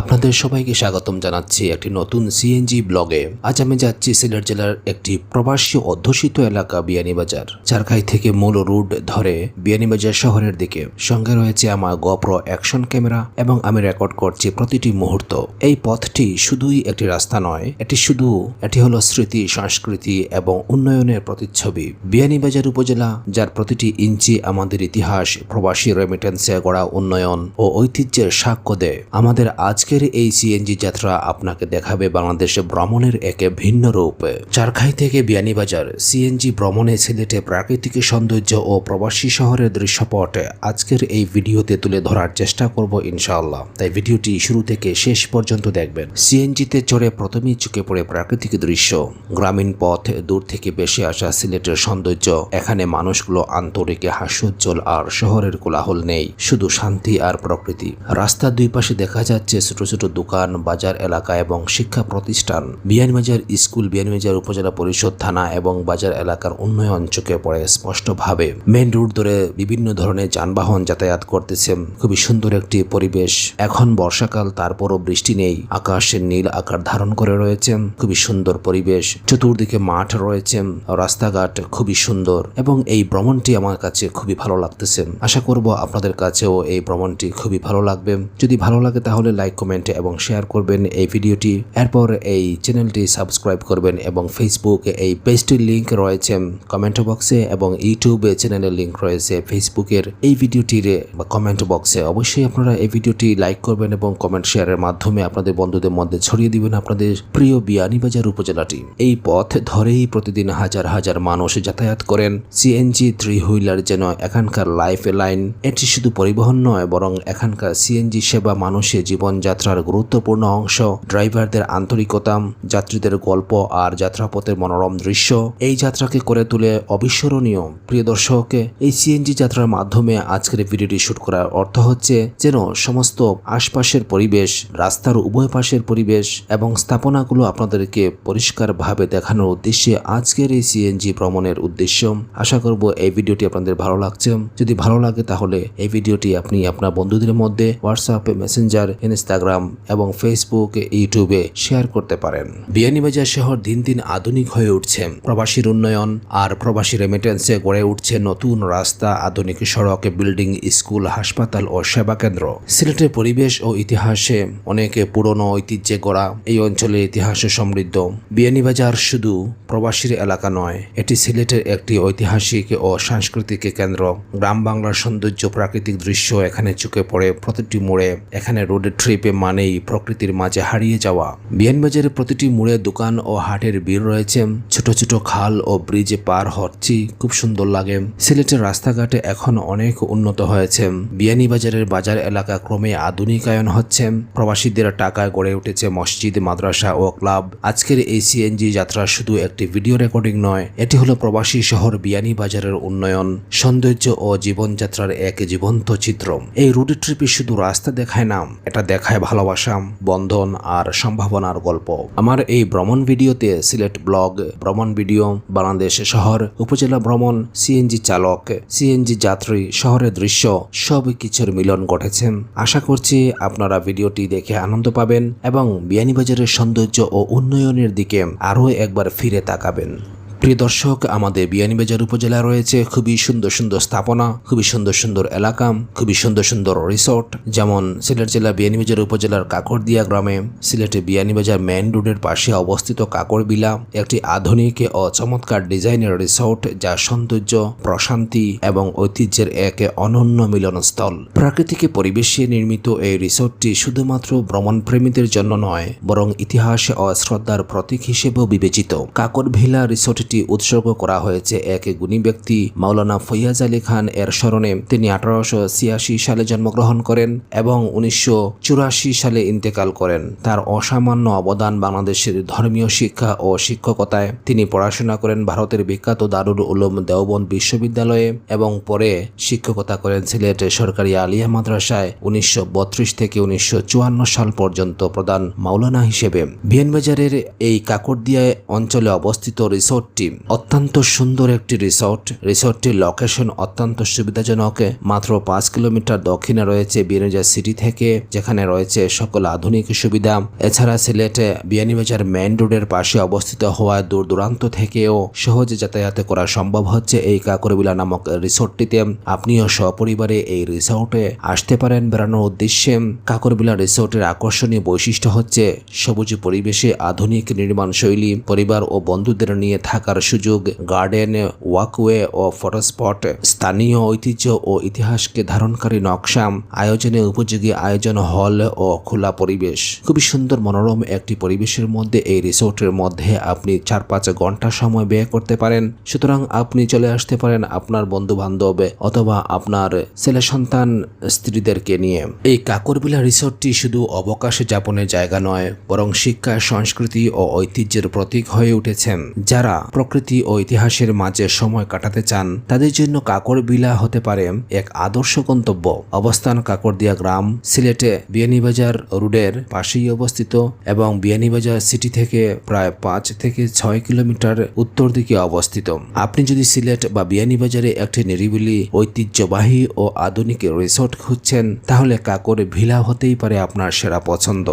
আপনাদের সবাইকে স্বাগতম জানাচ্ছি একটি নতুন সিএনজি ব্লগে। আজ আমি যাচ্ছি সিলেট জেলার একটি প্রবাসী অধ্যুষিত এলাকা বিয়ানীবাজার চারখাই থেকে মূল রুট ধরে বিয়ানীবাজার শহরের দিকে। সঙ্গে রয়েছে আমার গোপ্রো অ্যাকশন ক্যামেরা এবং আমি রেকর্ড করছি প্রতিটি মুহূর্ত। এই পথটি শুধুই একটি রাস্তা নয়, এটি শুধু, এটি হলো স্মৃতি, সংস্কৃতি এবং উন্নয়নের প্রতিচ্ছবি। বিয়ানীবাজার উপজেলা, যার প্রতিটি ইঞ্চি আমাদের ইতিহাস, প্রবাসী রেমিটেন্সে গড়া উন্নয়ন ও ঐতিহ্যের সাক্ষ্য দেয়। আমাদের আজকের এই সিএনজি যাত্রা আপনাকে দেখাবে বাংলাদেশে ভ্রমণের একে ভিন্ন রূপ। চারখাই থেকে বিয়ানীবাজার সিএনজি ভ্রমণে সিলেটে প্রাকৃতিক সৌন্দর্য ও প্রবাসী শহরের দৃশ্যপট আজকের এই ভিডিওতে তুলে ধরার চেষ্টা করব ইনশাআল্লাহ। তাই ভিডিওটি শুরু থেকে শেষ পর্যন্ত দেখবেন। সিএনজিতে চড়ে প্রথমেই চুকে পড়ে প্রাকৃতিক দৃশ্য, গ্রামীণ পথ, দূর থেকে বেশি আসা সিলেটের সৌন্দর্য, এখানে মানুষগুলো আন্তরিক হাস্যোজ্জ্বল আর শহরের কোলাহল নেই, শুধু শান্তি আর প্রকৃতি। রাস্তার দুই পাশে দেখা যাচ্ছে ছোট ছোট দোকান, বাজার এলাকা এবং শিক্ষা প্রতিষ্ঠান। বিয়ানীবাজার স্কুল বিয়ানীবাজার উপজেলা পরিষদ, থানা এবং বাজার এলাকার উন্নয়ন চোখে পড়ে স্পষ্টভাবে। মেন রুট ধরে বিভিন্ন ধরনের যানবাহন যাতায়াত করতেছে। খুবই সুন্দর একটি পরিবেশ। এখন বর্ষাকাল, তারপরও বৃষ্টি নেই। আকাশের নীল আকার ধারণ করে রয়েছে। খুবই সুন্দর পরিবেশ। চতুর্দিকে মাঠ রয়েছে। রাস্তাঘাট খুবই সুন্দর এবং এই ভ্রমণটি আমার কাছে খুবই ভালো লাগতেছে। আশা করব আপনাদের কাছেও এই ভ্রমণটি খুবই ভালো লাগবে। যদি ভালো লাগে তাহলে লাইক কমেন্ট এবং শেয়ার করবেন এই ভিডিওটি। এরপর এই চ্যানেলটি সাবস্ক্রাইব করবেন এবং ফেসবুকে এই পেজটির লিংক রয়েছে কমেন্ট বক্সে এবং ইউটিউবে চ্যানেলের লিংক রয়েছে ফেসবুকের এই ভিডিওটির কমেন্ট বক্সে অবশ্যই আপনারা এই ভিডিওটি লাইক করবেন এবং কমেন্ট শেয়ারের মাধ্যমে আপনাদের বন্ধুদের মধ্যে ছড়িয়ে দিবেন আপনাদের প্রিয় বিয়ানীবাজার উপজেলাটি। এই পথ ধরেই প্রতিদিন হাজার হাজার মানুষ যাতায়াত করেন। সিএনজি থ্রি হুইলার যেন এখানকার লাইফ লাইন এটি শুধু পরিবহন নয়, বরং এখানকার সিএনজি সেবা মানুষের জীবনযাত্রার গুরুত্বপূর্ণ অংশ, ড্রাইভারদের আন্তরিকতা, যাত্রীদের গল্প আর যাত্রাপথের মনোরম দৃশ্য। এই যাত্রাকে করে তুলে অবিস্মরণীয়। প্রিয় দর্শক, এই সিএনজি যাত্রার মাধ্যমে আজকের ভিডিওটি শুট করার অর্থ হচ্ছে যেন সমস্ত আশপাশের পরিবেশ, রাস্তার উভয় পাশের পরিবেশ এবং স্থাপনাগুলো আপনাদেরকে পরিষ্কারভাবে দেখানোর উদ্দেশ্যে আজকের এই সিএনজি ভ্রমণের উদ্দেশ্য। আশা করব এই ভিডিওটি আপনাদের ভালো লাগছে। যদি ভালো লাগে তাহলে এই ভিডিওটি আপনি আপনার বন্ধুদের মধ্যে হোয়াটসঅ্যাপে মেসেঞ্জার ইনস্টাগ্রাম এবং ফেসবুক ইউটিউবে শেয়ার করতে পারেন। বিয়ানীবাজার শহর দিন দিন আধুনিক হয়ে উঠছে। প্রবাসীর উন্নয়ন আর প্রবাসী রেমিটেন্সে গড়ে উঠছে নতুন রাস্তা, আধুনিক সড়ক বিল্ডিং স্কুল হাসপাতাল ও সেবা কেন্দ্র। সিলেটের পরিবেশ ও ইতিহাসে অনেকে পুরনো ঐতিহ্যে গড়া এই অঞ্চলের ইতিহাসে সমৃদ্ধ। বিয়ানীবাজার শুধু প্রবাসীর এলাকা নয়, এটি সিলেটের একটি ঐতিহাসিক ও সাংস্কৃতিক কেন্দ্র। গ্রাম বাংলার সৌন্দর্য প্রাকৃতিক দৃশ্য এখানে চোখে পড়ে, প্রতিটি মোড়ে এখানে রোড ট্রিপে মানেই প্রকৃতির মাঝে হারিয়ে যাওয়া। বিয়ানবাজারের প্রতিটি মোড়ে দোকান ও হাটের ভিড় রয়েছে। ছোট ছোট খাল ও ব্রিজে পার হচ্ছি, খুব সুন্দর লাগে। সিলেটের রাস্তাঘাটে এখন অনেক উন্নত হয়েছে। বিয়ানীবাজারের বাজার এলাকা ক্রমে আধুনিকায়ন হচ্ছে। প্রবাসীদের টাকায় গড়ে উঠেছে মসজিদ, মাদ্রাসা ও ক্লাব। আজকের এই সিএনজি যাত্রা শুধু একটি ভিডিও রেকর্ডিং নয়, এটি হলো প্রবাসী শহর বিয়ানীবাজারের উন্নয়ন, সৌন্দর্য ও জীবনযাত্রার এক জীবন্ত চিত্র। এই রোড ট্রিপে শুধু রাস্তা দেখায় না, এটা দেখায় ভালোবাসা, বন্ধন আর সম্ভাবনার গল্প। আমার এই ভ্রমণ ভিডিওতে সিলেট ব্লগ, ভ্রমণ ভিডিও, বাংলাদেশ শহর, উপজেলা ভ্রমণ সিএনজি চালক সিএনজি যাত্রী, শহরের দৃশ্য, সব কিছুর মিলন ঘটেছে। আশা করছি আপনারা ভিডিওটি দেখে আনন্দ পাবেন এবং বিয়ানীবাজারের সৌন্দর্য ও উন্নয়নের দিকে আরও একবার ফিরে তাকাবেন। প্রিয় দর্শক, আমাদের বিয়ানীবাজার উপজেলা রয়েছে খুবই সুন্দর সুন্দর স্থাপনা, খুবই সুন্দর সুন্দর এলাকা, খুবই সুন্দর সুন্দর রিসোর্ট যেমন সিলেট জেলা বিয়ানীবাজার উপজেলার কাকরদিয়া গ্রামে। সিলেটে বিয়ানীবাজার মেন রোডের পাশে অবস্থিত কাকরবিলা, একটি আধুনিক ও চমৎকার ডিজাইনের রিসোর্ট যা সৌন্দর্য, প্রশান্তি এবং ঐতিহ্যের এক অনন্য মিলনস্থল। প্রাকৃতিক পরিবেশে নির্মিত এই রিসোর্টটি শুধুমাত্র ভ্রমণপ্রেমীদের জন্য নয়, বরং ইতিহাস ও শ্রদ্ধার প্রতীক হিসেবেও বিবেচিত। কাকরভিলা রিসোর্টটি উৎসর্গ করা হয়েছে এক গুণী ব্যক্তি মাওলানা ফৈয়াজ আলী খান এর স্মরণে। তিনি আঠারোশো ছিয়াশি সালে জন্মগ্রহণ করেন এবং উনিশশো চুরাশি সালে ইন্তেকাল করেন। তার অসামান্য অবদান বাংলাদেশের ধর্মীয় শিক্ষা ও শিক্ষকতায়। তিনি পড়াশোনা করেন ভারতের বিখ্যাত দারুল উলুম দেওবন্দ বিশ্ববিদ্যালয়ে এবং পরে শিক্ষকতা করেন সিলেট সরকারি আলিয়া মাদ্রাসায় উনিশশো বত্রিশ থেকে উনিশশো চুয়ান্ন সাল পর্যন্ত প্রধান মাওলানা হিসেবে। বিয়ানবাজারের এই কাকরদিয়া অঞ্চলে অবস্থিত রিসোর্টটি যাচ্ছি অত্যন্ত সুন্দর একটি রিসর্ট। রিসর্টটির লোকেশন অত্যন্ত সুবিধাজনক। মাত্র পাঁচ কিলোমিটার দক্ষিণে রয়েছে বিয়ানীবাজার সিটি থেকে, যেখানে রয়েছে সকল আধুনিক সুবিধা। এছাড়া সিলেটে বিয়ানীবাজার মেইন রোডের পাশে অবস্থিত হওয়ায় দূর দূরান্ত থেকেও সহজে যাতায়াত করা সম্ভব হচ্ছে এই কাকরবিলা নামক রিসোর্টটিতে। আপনিও সপরিবারে এই রিসোর্টে আসতে পারেন বেড়ানোর উদ্দেশ্যে। কাকরবিলা রিসোর্টের আকর্ষণীয় বৈশিষ্ট্য হচ্ছে সবুজ পরিবেশে আধুনিক নির্মাণ শৈলী পরিবার ও বন্ধুদের নিয়ে থাকার সুযোগ গার্ডেন ওয়াকওয়ে ও ফটো স্পট স্থানীয় ঐতিহ্য ও ইতিহাসকে ধারণকারী নকশা, আয়োজনে উপযোগী আয়োজন হল ও খোলা পরিবেশ। খুবই সুন্দর মনোরম একটি পরিবেশের মধ্যে এই রিসোর্টের মধ্যে আপনি চার পাঁচ ঘণ্টা সময় ব্যয় করতে পারেন। সুতরাং আপনি চলে আসতে পারেন আপনার বন্ধু বান্ধব অথবা আপনার ছেলে সন্তান স্ত্রীদেরকে নিয়ে। এই কাকরবিলা রিসোর্টটি শুধু অবকাশ যাপনের জায়গা নয়, বরং শিক্ষা, সংস্কৃতি ও ঐতিহ্যের প্রতীক হয়ে উঠেছেন, যারা প্রকৃতি ও ইতিহাসের মাঝে সময় কাটাতে চান, তাদের জন্য কাকরবিলা হতে পারে এক আদর্শ গন্তব্য। অবস্থান কাকরদিয়া গ্রাম, সিলেটে বিয়ানীবাজার রোডের পাশেই অবস্থিত এবং বিয়ানীবাজার সিটি থেকে প্রায় পাঁচ থেকে ছয় কিলোমিটার উত্তর দিকে অবস্থিত। আপনি যদি সিলেট বা বিয়ানীবাজারে একটি নিরিবিলি, ঐতিহ্যবাহী ও আধুনিক রিসোর্ট খুঁজছেন, তাহলে কাকর ভিলা হতেই পারে আপনার সেরা পছন্দ।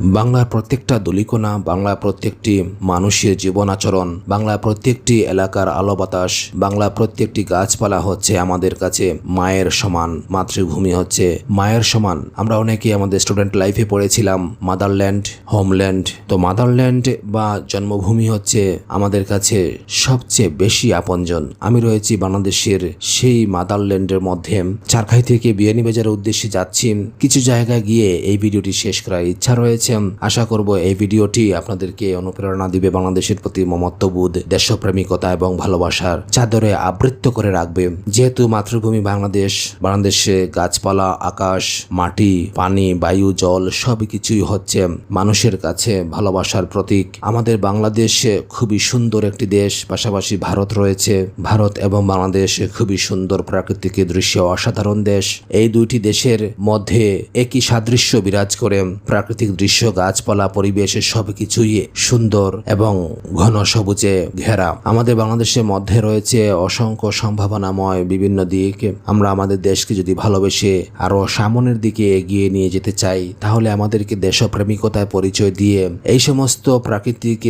বাংলার প্রত্যেকটা দলিকোনা, বাংলার প্রত্যেকটি মানুষের জীবন আচরণ, বাংলার প্রত্যেকটি এলাকার আলো বাতাস, বাংলার প্রত্যেকটি গাছপালা হচ্ছে আমাদের কাছে মায়ের সমান, মাতৃভূমি হচ্ছে মায়ের সমান। আমরা অনেকে আমাদের স্টুডেন্ট লাইফে পড়েছিলাম মাদারল্যান্ড হোমল্যান্ড তো মাদারল্যান্ড বা জন্মভূমি হচ্ছে আমাদের কাছে সবচেয়ে বেশি আপনজন। আমি রয়েছি বাংলাদেশের সেই মাদারল্যান্ডের মধ্যে। চারখাই থেকে বিয়ানীবাজারের উদ্দেশ্যে যাচ্ছি। কিছু জায়গায় গিয়ে এই ভিডিওটি শেষ করার ইচ্ছা রয়েছে। আশা করব এই ভিডিওটি আপনাদেরকে অনুপ্রেরণা দিবে বাংলাদেশের প্রতি মমত্ববোধ, দেশপ্রেমিকতা এবং ভালোবাসার চাদরে আবৃত্ত করে রাখবে। যেহেতু মাতৃভূমি বাংলাদেশ, বাংলাদেশে গাছপালা, আকাশ, মাটি, পানি, বায়ু, জল সব কিছুই হচ্ছে মানুষের কাছে ভালোবাসার প্রতীক। আমাদের বাংলাদেশ খুবই সুন্দর একটি দেশ, পাশাপাশি ভারত রয়েছে। ভারত এবং বাংলাদেশ খুবই সুন্দর প্রাকৃতিক দৃশ্য, অসাধারণ দেশ। এই দুইটি দেশের মধ্যে একই সাদৃশ্য বিরাজ করে প্রাকৃতিক দৃশ্য গাছপালা, পরিবেশ, সবকিছুই সুন্দর এবং ঘন সবুজে ঘেরা। আমাদের বাংলাদেশের মধ্যে রয়েছে অসংখ্য সম্ভাবনাময় বিভিন্ন দিক। আমরা আমাদের দেশকে যদি ভালোবেসে আরও সামনের দিকে এগিয়ে নিয়ে যেতে চাই, তাহলে আমাদেরকে দেশপ্রেমিকতায় পরিচয় দিয়ে এই সমস্ত প্রাকৃতিক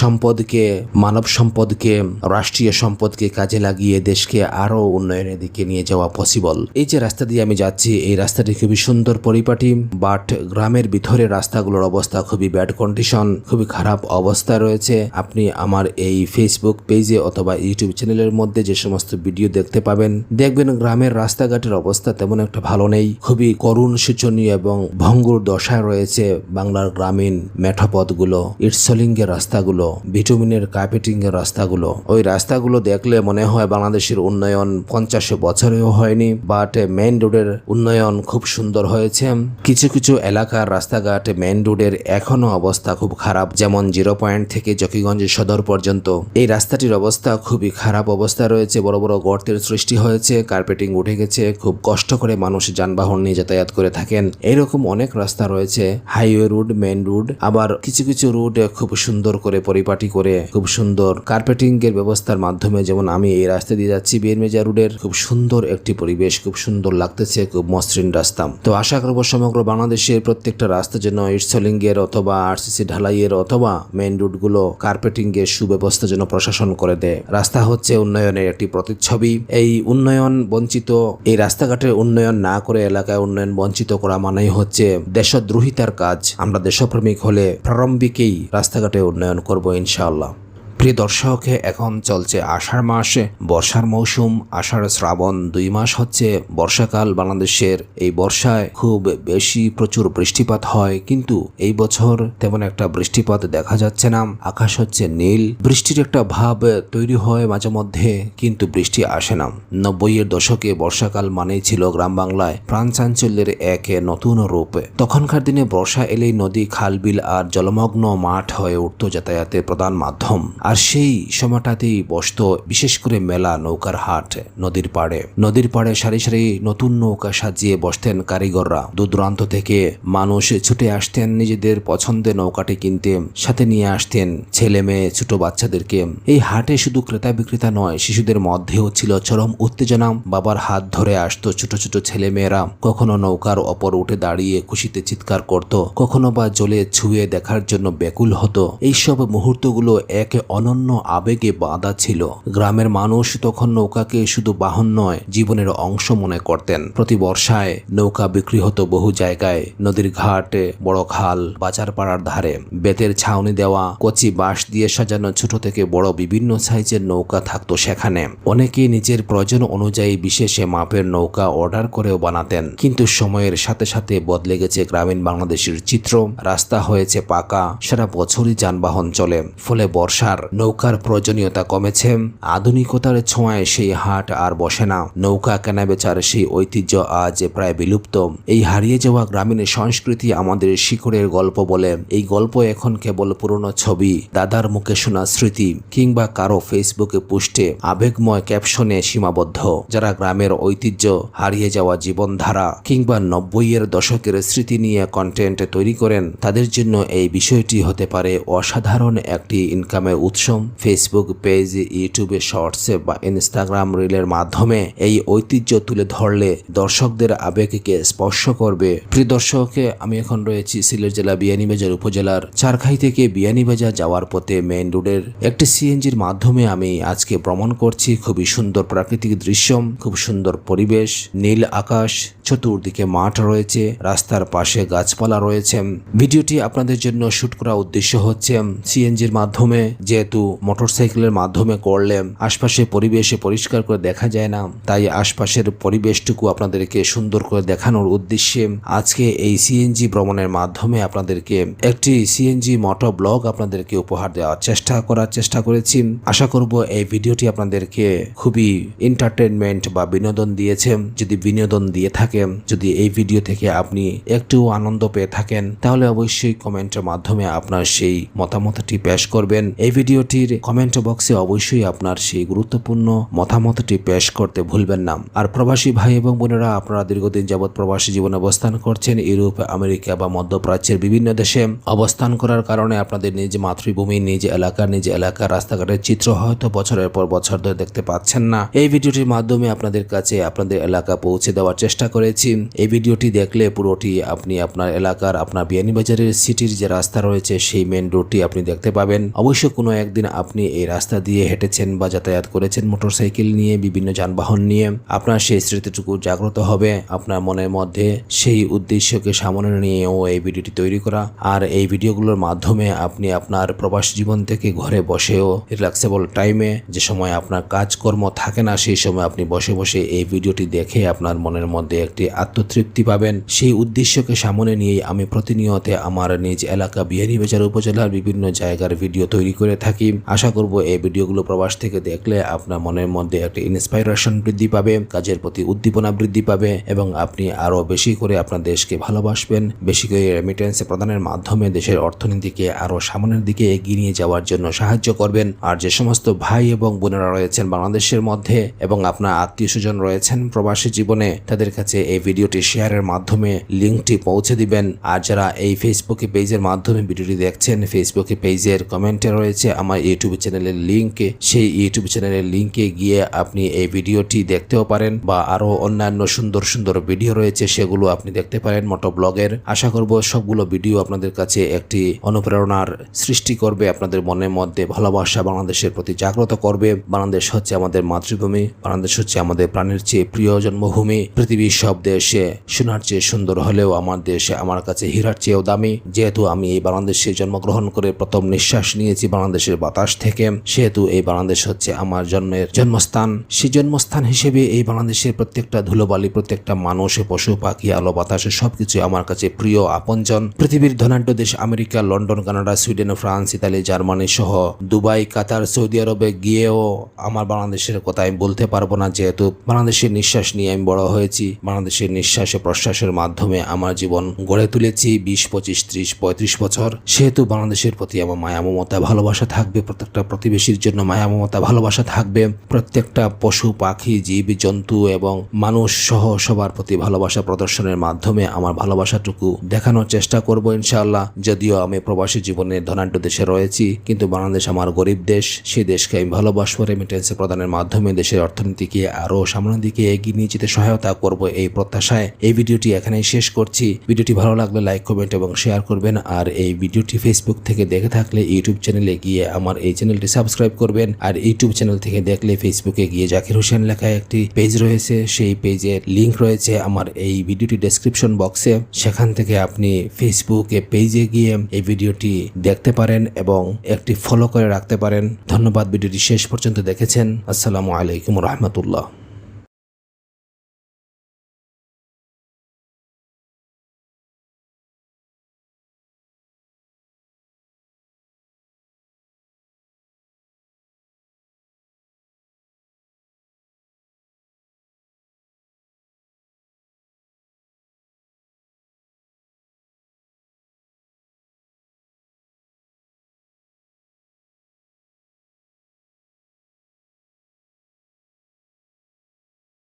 সম্পদকে, মানব সম্পদকে, রাষ্ট্রীয় সম্পদকে কাজে লাগিয়ে দেশকে আরও উন্নয়নের দিকে নিয়ে যাওয়া পসিবল এই যে রাস্তা দিয়ে আমি যাচ্ছি, এই রাস্তাটি খুবই সুন্দর পরিপাটি, বাট গ্রামের ভিতরে রাস্তাগুলোর অবস্থা খুবই ব্যাড কন্ডিশন খুবই খারাপ অবস্থা রয়েছে। আপনি আমার এই ফেসবুক পেজে অথবা ইউটিউব চ্যানেলের মধ্যে যে সমস্ত ভিডিও দেখতে পাবেন, দেখবেন গ্রামের রাস্তাঘাটের অবস্থা তেমন একটা ভালো নেই। খুবই করুণ শোচনীয় এবং ভঙ্গুর দশায় রয়েছে বাংলার গ্রামীণ মেঠোপথগুলো ইটসলিঙ্গের রাস্তাগুলো, ভিটামিনের কার্পেটিং এর রাস্তাগুলো। ওই রাস্তাগুলো দেখলে মনে হয় বাংলাদেশের উন্নয়ন পঞ্চাশ বছরেও হয়নি বাট মেইন রোডের উন্নয়ন খুব সুন্দর হয়েছে। কিছু কিছু এলাকার রাস্তাঘাট মেইন রোডের এখনও অবস্থা খুব খারাপ, যেমন জিরো পয়েন্ট থেকে জকিগঞ্জ সদর পর্যন্ত। এই রাস্তাটির অবস্থা খুবই খারাপ অবস্থা রয়েছে, বড় বড় গর্তের সৃষ্টি হয়েছে, কার্পেটিং উঠে গেছে, খুব কষ্ট করে মানুষ যানবাহন নিয়ে যাতায়াত করে থাকেন। এরকম অনেক রাস্তা রয়েছে, হাইওয়ে রোড মেন রোড আবার কিছু কিছু রুট খুব সুন্দর করে পরিপাটি করে, খুব সুন্দর কার্পেটিং এর ব্যবস্থার মাধ্যমে, যেমন আমি এই রাস্তা দিয়ে যাচ্ছি বিয়েরমেজা রোডের খুব সুন্দর একটি পরিবেশ, খুব সুন্দর লাগতেছে, খুব মসৃণ রাস্তা। তো আশা করব সমগ্র বাংলাদেশের প্রত্যেকটা রাস্তা যেন ইটসলিঙ্গের অথবা আরসিসি ঢালাইয়ের অথবা মেইন রুটগুলো কার্পেটিং এর সুব্যবস্থা যেন প্রশাসন করে দেয়। রাস্তা হচ্ছে উন্নয়নের একটি প্রতিচ্ছবি। এই উন্নয়ন বঞ্চিত, এই রাস্তাঘাটের উন্নয়ন না করে এলাকায় উন্নয়ন বঞ্চিত করা মানেই হচ্ছে দেশদ্রোহিতার কাজ। আমরা দেশপ্রেমিক হলে প্রারম্ভিকেই রাস্তাঘাটে উন্নয়ন করব ইনশাআল্লাহ। প্রিয় দর্শক, এখন চলছে আষাঢ় মাস, বর্ষার মৌসুম। আষাঢ় শ্রাবণ দুই মাস হচ্ছে। বর্ষাকাল বাংলাদেশের এই বর্ষায় খুব বেশি প্রচুর বৃষ্টিপাত হয়। কিন্তু এই বছর তেমন একটা বৃষ্টিপাত দেখা যাচ্ছে না। আকাশ হচ্ছে নীল। বৃষ্টির একটা ভাব তৈরি হয় মাঝে মধ্যে, কিন্তু বৃষ্টি আসে না। নব্বইয়ের দশকে বর্ষাকাল মানেই ছিল গ্রাম বাংলায় প্রাণ চাঞ্চল্যের এক নতুন রূপ। তখনকার দিনে বর্ষা এলেই নদী খাল বিল আর জলমগ্ন মাঠ হয়ে উঠত যাতায়াতের প্রধান মাধ্যম। আর সেই সময়টাতেই বসতো, বিশেষ করে মেলা, নৌকার হাট, নদীর পাড়ে। নদীর পাড়ে সারি সারি নতুন নৌকা সাজিয়ে বসতেন কারিগররা। দূর দূরান্ত থেকে মানুষ ছুটে আসতেন নিজেদের পছন্দের নৌকাটি কিনতে। সাথে নিয়ে আসতেন ছেলে মেয়ে, ছোট বাচ্চাদেরকে। এই হাটে শুধু ক্রেতা বিক্রেতা নয়, শিশুদের মধ্যেও ছিল চরম উত্তেজনা। বাবার হাত ধরে আসতো ছোট ছোট ছেলে মেয়েরা। কখনো নৌকার অপর উঠে দাঁড়িয়ে খুশিতে চিৎকার করত, কখনো বা জলে ছুঁয়ে দেখার জন্য ব্যাকুল হতো। এইসব মুহূর্তগুলো এক অনন্য আবেগে বাঁধা ছিল। গ্রামের মানুষ তখন নৌকাকে শুধু বাহন নয়, জীবনের অংশ মনে করতেন। প্রতি বর্ষায় নৌকা বিক্রি হতো বহু জায়গায়, নদীর ঘাটে, বড় খাল বাজার পাড়ার ধারে। বেতের ছাউনি দেওয়া, কচি বাঁশ দিয়ে সাজানো ছোট থেকে বড় বিভিন্ন সাইজের নৌকা থাকতো সেখানে। অনেকে নিজের প্রয়োজন অনুযায়ী বিশেষে মাপের নৌকা অর্ডার করেও বানাতেন। কিন্তু সময়ের সাথে সাথে বদলে গেছে গ্রামীণ বাংলাদেশের চিত্র। রাস্তা হয়েছে পাকা, সারা বছরই যানবাহন চলে। ফলে বর্ষার নৌকার প্রয়োজনীয়তা কমেছে। আধুনিকতার ছোঁয়ায় সেই হাট আর বসে না। নৌকা কেনাবেচার সেই ঐতিহ্য আজ প্রায় বিলুপ্ত। এই হারিয়ে যাওয়া গ্রামীণ সংস্কৃতি আমাদের শিকড়ের গল্প বলে। এই গল্প এখন কেবল পুরনো ছবি, দাদার মুখে শোনা স্মৃতি কিংবা কারও ফেসবুকে পুষ্টে আবেগময় ক্যাপশনে সীমাবদ্ধ। যারা গ্রামের ঐতিহ্য, হারিয়ে যাওয়া জীবনধারা কিংবা নব্বইয়ের দশকের স্মৃতি নিয়ে কন্টেন্ট তৈরি করেন, তাদের জন্য এই বিষয়টি হতে পারে অসাধারণ একটি ইনকামের উৎস। ফেসবুক পেজ ইউটিউবে শর্টসে বা ইনস্টাগ্রাম রিলের মাধ্যমে এই ঐতিহ্য তুলে ধরলে দর্শকদের আবেগকে স্পর্শ করবে। প্রিয় দর্শকে, আমি এখন রয়েছি সিলেট জেলা বিয়ানীবাজার উপজেলার চারখাই থেকে বিয়ানীবাজার যাওয়ার পথে মেইন রোডের একটি সিএনজির মাধ্যমে আমি আজকে ভ্রমণ করছি খুবই সুন্দর প্রাকৃতিক দৃশ্য, খুব সুন্দর পরিবেশ, নীল আকাশ, চতুর্দিকে মাঠ রয়েছে, রাস্তার পাশে গাছপালা রয়েছে। ভিডিওটি আপনাদের জন্য শুট করা উদ্দেশ্য হচ্ছে সিএনজির মাধ্যমে যেহেতু মোটরসাইকেলের মাধ্যমে করলে আশপাশে পরিবেশে পরিষ্কার করে দেখা যায় না, তাই আশপাশের পরিবেশটুকু আপনাদেরকে সুন্দর করে দেখানোর উদ্দেশ্যে আজকে এই সিএনজি ভ্রমণের মাধ্যমে আপনাদেরকে একটি সিএনজি মোটর ব্লগ আপনাদেরকে উপহার দেওয়ার চেষ্টা করার চেষ্টা করেছি। আশা করব এই ভিডিওটি আপনাদেরকে খুবই এন্টারটেনমেন্ট বা বিনোদন দিয়েছে। যদি বিনোদন দিয়ে থাকে, যদি এই ভিডিও থেকে আপনি একটু আনন্দ পেয়ে থাকেন, তাহলে অবশ্যই কমেন্টের মাধ্যমে আপনার সেই মতামতটি পেশ করবেন। এই ভিডিওটির কমেন্ট বক্সে অবশ্যই আপনার সেই গুরুত্বপূর্ণ মতামতটি পেশ করতে ভুলবেন না। আর প্রবাসী ভাই এবং বোনেরা, আপনারা দীর্ঘদিন যাবৎ প্রবাসী জীবনে অবস্থান করছেন, ইউরোপ, আমেরিকা বা মধ্যপ্রাচ্যের বিভিন্ন দেশে। অবস্থান করার কারণে আপনাদের নিজ মাতৃভূমি, নিজ এলাকা, নিজ এলাকার রাস্তাঘাটের চিত্র হয়তো বছরের পর বছর ধরে দেখতে পাচ্ছেন না। এই ভিডিওটির মাধ্যমে আপনাদের কাছে আপনাদের এলাকা পৌঁছে দেওয়ার চেষ্টা করেছি। এই ভিডিওটি দেখলে পুরোটি আপনি আপনার এলাকার, আপনার বিয়ানীবাজারের সিটির যে রাস্তা রয়েছে, সেই মেন রোডটি আপনি দেখতে পাবেন। অবশ্য কোনো একদিন আপনি এই রাস্তা দিয়ে হেঁটেছেন বা যাতায়াত করেছেন মোটরসাইকেল নিয়ে, বিভিন্ন যানবাহন নিয়ে। আপনার সেই স্মৃতিটুকু জাগ্রত হবে। আপনার মনের মধ্যে সেই উদ্দেশ্যকে সামনে নিয়েও এই ভিডিওটি তৈরি করা। আর এই ভিডিওগুলোর মাধ্যমে আপনি আপনার প্রবাস জীবন থেকে ঘরে বসেও রিল্যাক্সেবল টাইমে যে সময় আপনার কাজকর্ম থাকে না, সেই সময় আপনি বসে বসে এই ভিডিওটি দেখে আপনার মনের মধ্যে একটি আত্মতৃপ্তি পাবেন। সেই উদ্দেশ্যকে সামনে নিয়েই আমি প্রতিনিয়ত আমার নিজ এলাকা বিহারীবাজার উপজেলার বিভিন্ন জায়গার ভিডিও তৈরি করে থাকি। আশা করব এই ভিডিওগুলো প্রবাস থেকে দেখলে আপনার মনের মধ্যে একটি ইন্সপাইরেশন বৃদ্ধি পাবে, কাজের প্রতি উদ্দীপনা বৃদ্ধি পাবে এবং আপনি আরও বেশি করে আপনার দেশকে ভালোবাসবেন। বেশি করে রেমিটেন্স প্রদানের মাধ্যমে দেশের অর্থনীতিকে আরও সামনের দিকে এগিয়ে নিয়ে যাওয়ার জন্য সাহায্য করবেন। আর যে সমস্ত ভাই এবং বোনেরা রয়েছেন বাংলাদেশের মধ্যে এবং আপনার আত্মীয় স্বজন রয়েছেন প্রবাসী জীবনে, তাদের কাছে এই ভিডিওটি শেয়ারের মাধ্যমে লিঙ্কটি পৌঁছে দিবেন। আর যারা এই ফেসবুকে পেজের মাধ্যমে ভিডিওটি দেখছেন ফেসবুকে পেজের কমেন্টে রয়েছে আমার ইউটিউব চ্যানেলের লিঙ্কে সেই ইউটিউব চ্যানেলের লিঙ্কে গিয়ে আপনি এই ভিডিওটি দেখতেও পারেন বা আরও অন্যান্য সুন্দর সুন্দর ভিডিও রয়েছে, সেগুলো আপনি দেখতে পারেন মোটো ব্লগের। আশা করব সবগুলো ভিডিও আপনাদের কাছে একটি অনুপ্রেরণার সৃষ্টি করবে, আপনাদের মনের মধ্যে ভালোবাসা বাংলাদেশের প্রতি জাগ্রত করবে। বাংলাদেশ হচ্ছে আমাদের মাতৃভূমি, বাংলাদেশ হচ্ছে আমাদের প্রাণের চেয়ে প্রিয় জন্মভূমি। পৃথিবীর সব দেশে সোনার চেয়ে সুন্দর হলেও আমার দেশে আমার কাছে হীরার চেয়েও দামি। যেহেতু আমি এই বাংলাদেশে জন্মগ্রহণ করে প্রথম নিঃশ্বাস নিয়েছি বাংলাদেশের বাতাস থেকে, সেহেতু এই বাংলাদেশ হচ্ছে আমার জন্মের জন্মস্থান। সেই জন্মস্থান হিসেবে এই বাংলাদেশের প্রত্যেকটা ধুলোবালি, প্রত্যেকটা মানুষ, পশু, পাখি, আলো, বাতাসে, সবকিছু আমার কাছে প্রিয় আপনজন। পৃথিবীর ধনাঢ্য দেশ America, London, Canada, Sweden, France, Italy, Germany সহ দুবাই, কাতার, সৌদি আরবে গিয়েও আমার বাংলাদেশের কথা আমি বলতে পারব না, যেহেতু বাংলাদেশের নিঃশ্বাস নিয়ে আমি বড় হয়েছি। বাংলাদেশের নিঃশ্বাসে প্রশ্বাসের মাধ্যমে আমার জীবন গড়ে তুলেছি। বিশ, পঁচিশ, ত্রিশ, পঁয়ত্রিশ বছর। সেহেতু বাংলাদেশের প্রতি আমার মায়া, মমতা, ভালোবাসা থাকবে, প্রত্যেকটা প্রতিবেশীর জন্য মায়া, মমতা, ভালোবাসা থাকবে। প্রত্যেকটা পশু, পাখি, জীব, জন্তু এবং মানুষ সহ সবার প্রতি ভালোবাসা প্রদর্শনের মাধ্যমে আমার ভালোবাসাটুকু দেখানোর চেষ্টা করব ইনশাআল্লাহ। যদিও আমি প্রবাসী জীবনে ধনাঢ্য দেশে রয়েছি, কিন্তু বাংলাদেশ আমার গরিব দেশ। সেই দেশকে আমি ভালোবাসবো রেমিটেন্স প্রদানের মাধ্যমে দেশের অর্থনীতিকে আরও সামনের দিকে এগিয়ে নিয়ে যেতে সহায়তা করব এই প্রত্যাশায় এই ভিডিওটি এখানেই শেষ করছি। ভিডিওটি ভালো লাগলে লাইক, কমেন্ট এবং শেয়ার করবেন। আর এই ভিডিওটি ফেসবুক থেকে দেখে থাকলে ইউটিউব চ্যানেলে গিয়ে আমার এই চ্যানেলটি সাবস্ক্রাইব করবেন। আর ইউটিউব চ্যানেল থেকে দেখলে ফেসবুকে গিয়ে জাকির হোসেন লেখা একটি পেজ রয়েছে। সেই পেজের লিঙ্ক রয়েছে আমার এই ভিডিওটি ডেসক্রিপশন বক্সে সেখান থেকে আপনি ফেসবুকে পেজে গিয়ে এই ভিডিওটি দেখতে পারেন এবং একটি ফলো করে রাখতে পারেন। ধন্যবাদ ভিডিওটি শেষ পর্যন্ত দেখেছেন। আসসালামু আলাইকুম রহমতুল্লাহ।